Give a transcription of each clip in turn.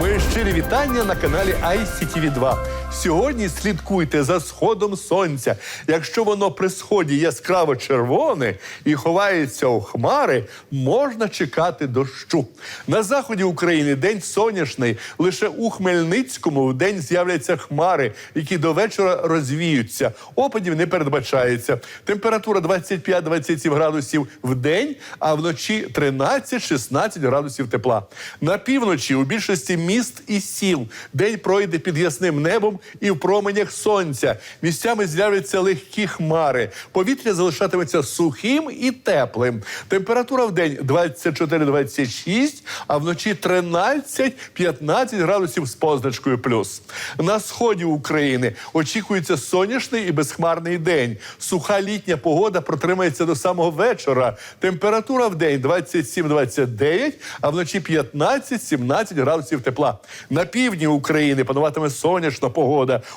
Моє щирі вітання на каналі ICTV 2 Сьогодні слідкуйте за сходом сонця. Якщо воно при сході яскраво червоне і ховається у хмари, можна чекати дощу. На заході України день сонячний. Лише у Хмельницькому в день з'являться хмари, які до вечора розвіються. Опадів не передбачається. Температура 25-27 градусів в день, а вночі 13-16 градусів тепла. На півночі у більшості міст і сіл день пройде під ясним небом і в променях сонця. Місцями з'являться легкі хмари. Повітря залишатиметься сухим і теплим. Температура в день 24-26, а вночі 13-15 градусів з позначкою плюс. На сході України очікується сонячний і безхмарний день. Суха літня погода протримається до самого вечора. Температура в день 27-29, а вночі 15-17 градусів тепла. На півдні України пануватиме сонячна погода.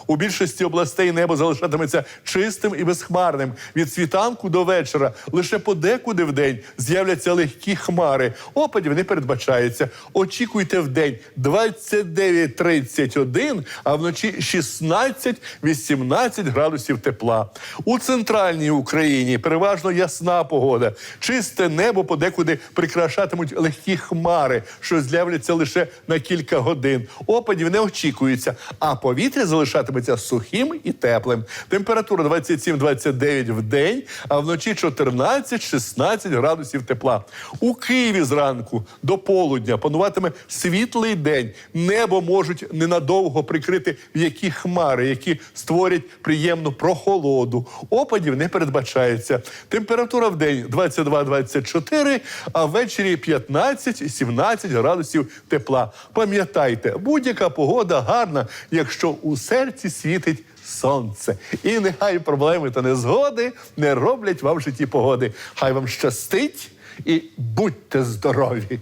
У більшості областей небо залишатиметься чистим і безхмарним. Від світанку до вечора лише подекуди в день з'являться легкі хмари. Опадів не передбачається. Очікуйте в день 29-31, а вночі 16-18 градусів тепла. У центральній Україні переважно ясна погода. Чисте небо подекуди прикрашатимуть легкі хмари, що з'являться лише на кілька годин. Опадів не очікується, а повітря залишатиметься сухим і теплим. Температура 27-29 в день, а вночі 14-16 градусів тепла. У Києві зранку до полудня пануватиме світлий день. Небо можуть ненадовго прикрити м'які хмари, які створять приємну прохолоду. Опадів не передбачається. Температура в день 22-24, а ввечері 15-17 градусів тепла. Пам'ятайте, будь-яка погода гарна, якщо у серці світить сонце. І нехай проблеми та незгоди не роблять вам в житті погоди. Хай вам щастить і будьте здорові!